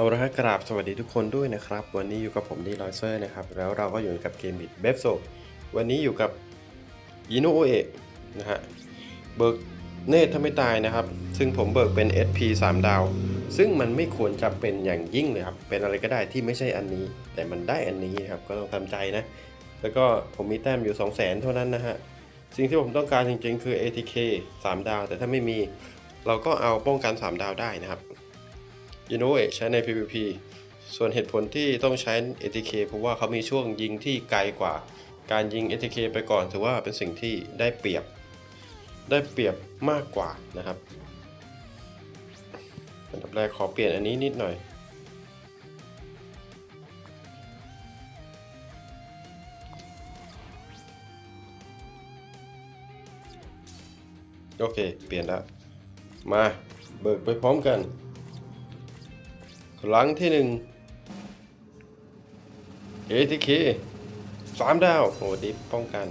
เอาละฮะกราบสวัสดีทุกคนด้วยนะครับ วันนี้อยู่กับผมดีลอยเซอร์นะครับ แล้วเราก็อยู่กับเกมบิดเบฟโซวันนี้อยู่กับอินโนเอะนะฮะเบิกเนตถ้าไม่ตายนะครับ ซึ่งผมเบิกเป็น SP 3 ดาว ซึ่งมันไม่ควรจะเป็นอย่างยิ่งเลยครับ เป็นอะไรก็ได้ที่ไม่ใช่อันนี้ แต่มันได้อันนี้ครับ ก็ต้องทำใจนะ แล้วก็ผมมีแต้มอยู่ 2 0 0 0 0 0 เท่านั้นนะฮะ สิ่งที่ผมต้องการจริงๆ คือ ATK 3 ดาว แต่ถ้าไม่มีเราก็เอาป้องกัน 3 ดาวได้นะครับ อินโนเอใช้ใน PVP ส่วนเหตุผลที่ต้องใช้ ATK เพราะว่าเขามีช่วงยิงที่ไกลกว่า การยิง ATK ไปก่อนถือว่าเป็นสิ่งที่ได้เปรียบ ได้เปรียบมากกว่านะครับอันดับแรกขอเปลี่ยนอันนี้นิดหน่อย โอเค เปลี่ยนแล้ว มาเบิกไปพร้อมกัน ครั้งที่หนึ่ง ATK สามดาวโอ้ดิป้องกัน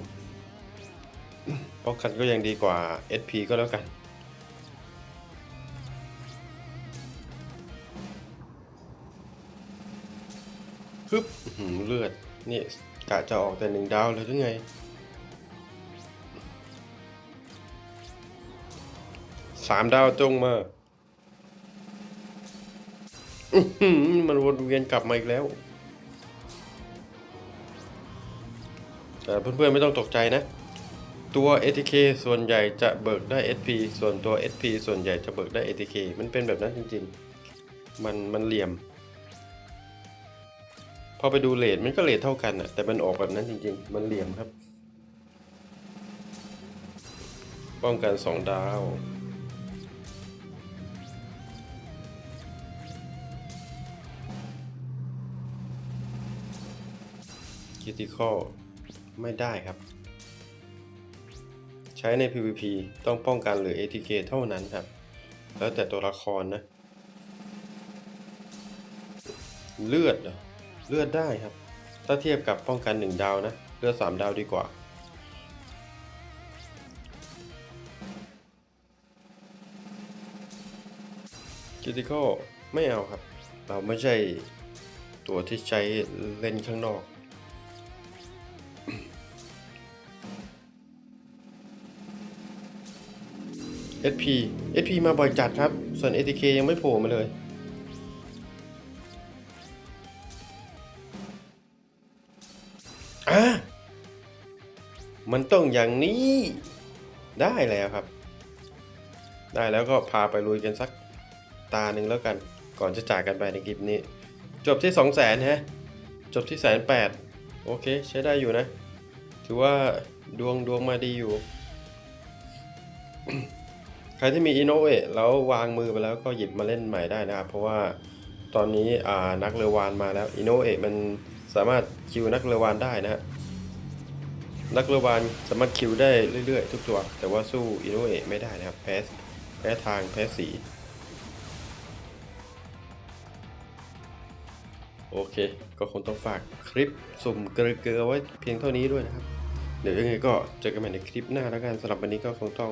ป้องกันก็ยังดีกว่า SP ก็แล้วกัน ฮึบหือเลือด นี่กะจะออกแต่หนึ่งดาวเลยหรือไงสามดาวจงมา มันวนเวียนกลับมาอีกแล้วแต่เพื่อนๆไม่ต้องตกใจนะ ตัว ATK ส่วนใหญ่จะเบิกได้ SP ส่วนตัว SP ส่วนใหญ่จะเบิกได้ ATK มันเป็นแบบนั้นจริงๆ มันมันเหลี่ยม พอไปดูเลทมันก็เลทเท่ากันอะแต่มันออกแบบนั้นจริงๆ มันเหลี่ยมครับ ป้องกัน 2 ดาว คิติคอลไม่ได้ครับ ใช้ใน PVP ต้องป้องกันหรือ ATK เท่านั้นครับ แล้วแต่ตัวละครนะ เลือดเลือดได้ครับ ถ้าเทียบกับป้องกัน 1 ดาวนะ เลือด 3 ดาวดีกว่าคิติคอลไม่เอาครับ เราไม่ใช่ตัวที่ใช้เล่นข้างนอก SP SP มาบ่อยจัดครับ ส่วน ATK ยังไม่โผล่มาเลย อะ มันต้องอย่างนี้ ได้แล้วครับ ได้แล้วก็พาไปลุยกันสักตาหนึ่งแล้วกัน ก่อนจะจากกันไปในคลิปนี้ จบที่ 2 0 0แสนฮะ จบที่แสนแปดโอเค ใช้ได้อยู่นะ ถือว่าดวงดวงมาดีอยู่ ใครที่มีอินโนเอแล้ววางมือไปแล้วก็หยิบมาเล่นใหม่ได้นะครับ เพราะว่าตอนนี้นักเรือวานมาแล้วอินโนเอมันสามารถคิวนักเรือวานได้นะฮะนักเรือวานสามารถคิวได้เรื่อยๆ ทุกตัว แต่ว่าสู้อินโนเอไม่ได้นะครับแพ้แพ้ทางแพ้สีโอเค ก็คงต้องฝากคลิปสุ่มเกลือไว้เพียงเท่านี้ด้วยนะครับ เดี๋ยวยังไงก็เจอกันใหม่ในคลิปหน้าแล้วกันสำหรับวันนี้ก็คงต้อง